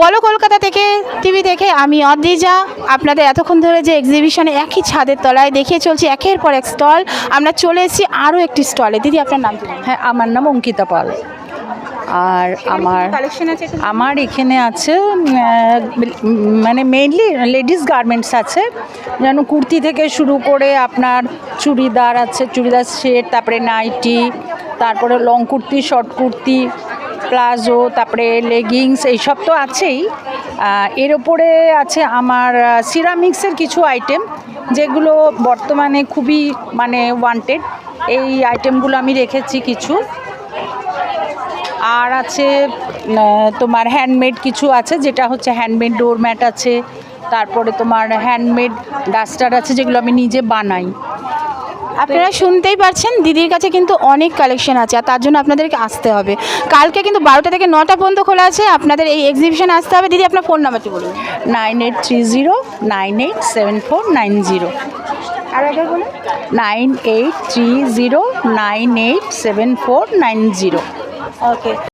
বলো কলকাতা থেকে টিভি দেখে। আমি অদ্রিজা আপনাদের এতক্ষণ ধরে যে এক্সিবিশনে একই ছাদের তলায় দেখিয়ে চলছি একের পর এক স্টল আমরা চলে এসেছি আরও একটি স্টলে দিদি আপনার নাম হ্যাঁ আমার নাম অঙ্কিতা পাল। আর আমার কালেকশন আমার এখানে আছে মানে মেইনলি লেডিস গার্মেন্টস আছে। যেন কুর্তি থেকে শুরু করে আপনার চুড়িদার আছে চুড়িদার সেট তারপরে নাইটি তারপরে long kurti short kurti palazzo, তারপরে লেগিংস এইসব তো আছেই। এর ওপরে আছে আমার সিরামিক্সের কিছু আইটেম যেগুলো বর্তমানে খুবই মানে ওয়ান্টেড এই আইটেমগুলো আমি রেখেছি কিছু। আর আছে তোমার হ্যান্ডমেড কিছু আছে, যেটা হচ্ছে হ্যান্ডমেড ডোরম্যাট আছে। তারপরে তোমার হ্যান্ডমেড ডাস্টার আছে, যেগুলো আমি নিজে বানাই। আপনারা শুনতেই পারছেন দিদির কাছে কিন্তু অনেক কালেকশন আছে আর তার জন্য আপনাদেরকে আসতে হবে। কালকে কিন্তু বারোটা থেকে নটা পর্যন্ত খোলা আছে আপনাদের এই এক্সিবিশনে আসতে হবে। দিদি আপনার ফোন নাম্বারটি বলুন। Nine eight three zero nine eight seven four nine zero. আর একবার বলুন। Nine eight three zero nine eight seven four nine zero. Okay